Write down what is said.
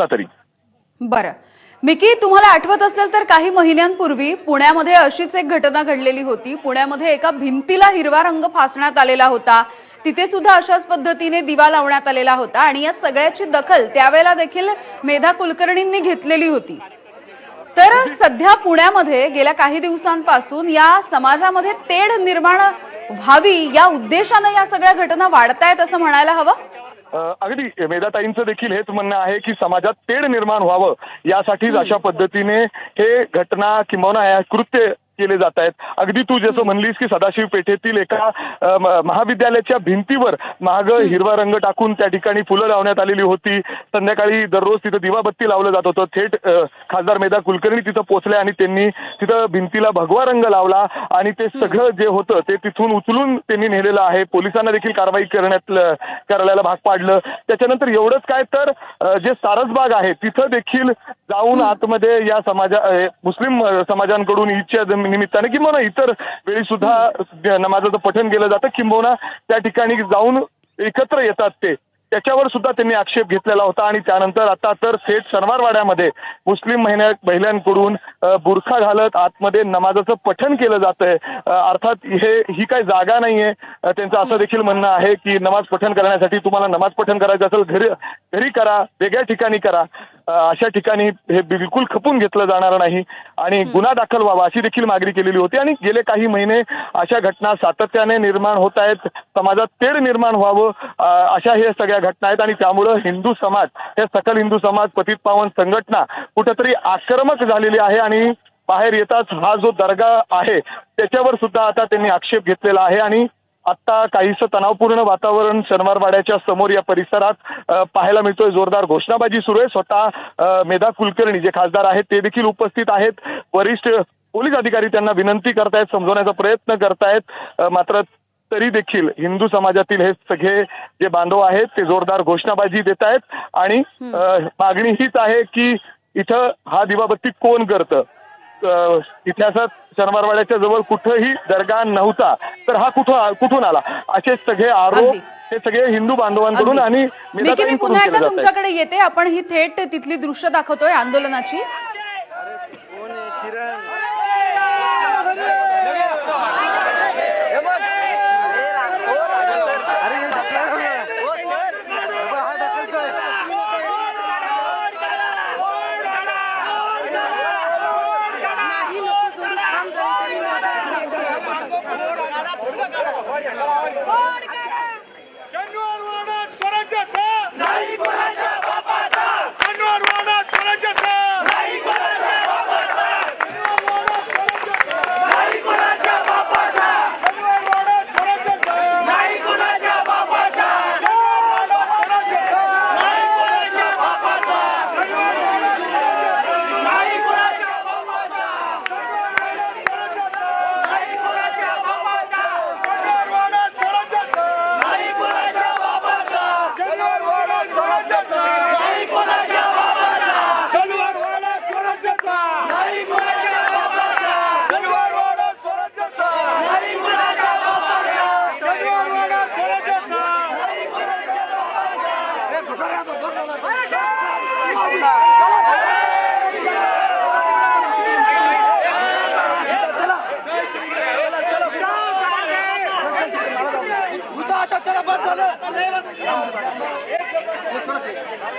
आता तरी. बरं. मिकी तुम्हाला आठवत असेल तर काही महिन्यांपूर्वी पुण्यामध्ये अशीच एक घटना घडलेली होती. पुण्यामध्ये एका भिंतीला हिरवा रंग फासण्यात आलेला होता. तिथे सुद्धा अशाच पद्धतीने दिवा लावण्यात आलेला होता आणि या सगळ्याची दखल त्यावेळेला देखील मेधा कुलकर्णींनी घेतलेली होती. तर सध्या पुण्यामध्ये गेल्या काही दिवसांपासून या समाजामध्ये तेढ निर्माण व्हावी या उद्देशानं या सगळ्या घटना वाढतायत असं म्हणायला हवं? अगदी मेधाताईंचं देखील हेच म्हणणं आहे की समाजात तेढ निर्माण व्हावं यासाठीच अशा पद्धतीने हे घटना किंबहुना हे कृत्य केले जात आहेत. अगदी तू जसं म्हणलीस की सदाशिव पेठेतील एका महाविद्यालयाच्या भिंतीवर महाग हिरवा रंग टाकून त्या ठिकाणी फुलं लावण्यात आलेली होती. संध्याकाळी दररोज तिथं दिवाबत्ती लावलं जात होतं. थेट खासदार मेधा कुलकर्णी तिथं पोहोचले आणि त्यांनी तिथं भिंतीला भगवा रंग लावला आणि ते सगळं जे होतं ते तिथून उचलून त्यांनी नेलेलं आहे. पोलिसांना देखील कारवाई करण्यात करायला भाग पाडलं. त्याच्यानंतर एवढंच काय तर जे सारसबाग आहे तिथं देखील जाऊन आतमध्ये या समाजा मुस्लिम समाजांकडून ईदच्या निमित्ताने किंवा इतर वेळी सुद्धा नमाजाचं पठण केलं जातं किंबहुना त्या ठिकाणी जाऊन एकत्र येतात ते. त्याच्यावर सुद्धा त्यांनी आक्षेप घेतलेला होता आणि त्यानंतर आता तर थेट शनिवारवाड्यामध्ये मुस्लिम महिन्या महिलांकडून बुरखा घालत आतमध्ये नमाजाचं पठण केलं जातंय. अ, अर्थात हे ही काही जागा नाहीये. त्यांचं असं देखील म्हणणं आहे की नमाज पठण करण्यासाठी तुम्हाला नमाज पठण करायचं असेल घरी घरी करा वेगळ्या ठिकाणी करा. अशा ठिकाणी हे बिलकुल खपून घेतलं जाणार नाही. आणि गुन्हा दाखल व्हावा अशी देखील मागणी केलेली होती. आणि गेले काही महिने अशा घटना सातत्याने निर्माण होत आहेत. समाजात तेढ निर्माण व्हावं अशा हे सगळ्या घटना आहेत. आणि त्यामुळं हिंदू समाज हे सकल हिंदू समाज पतित पावन संघटना कुठंतरी आक्रमक झालेली आहे आणि बाहेर येताच हा जो दर्गा आहे त्याच्यावर सुद्धा आता त्यांनी आक्षेप घेतलेला आहे. आणि आता काहीसं तणावपूर्ण वातावरण शनिवारवाड्याच्या समोर या परिसरात पाहायला मिळतोय. जोरदार घोषणाबाजी सुरू आहे. स्वतः मेधा कुलकर्णी जे खासदार आहेत ते देखील उपस्थित आहेत. वरिष्ठ पोलीस अधिकारी त्यांना विनंती करतायत समजवण्याचा प्रयत्न करतायत. मात्र तरी देखील हिंदू समाजातील हे सगळे जे बांधव आहेत ते जोरदार घोषणाबाजी देत आहेत आणि मागणी हीच आहे की इथं हा दिवाबत्ती कोण करतं? इतिहासात शनिवारवाड्याच्या जवळ कुठंही दर्गा नव्हता तर हा कुठं कुठून आला असे सगळे आरोप. हे सगळे हिंदू बांधवांकडून. आणि मी पुन्हा एकदा तुमच्याकडे येते आपण ही थेट तिथली दृश्य दाखवतोय आंदोलनाची چلو چلو جي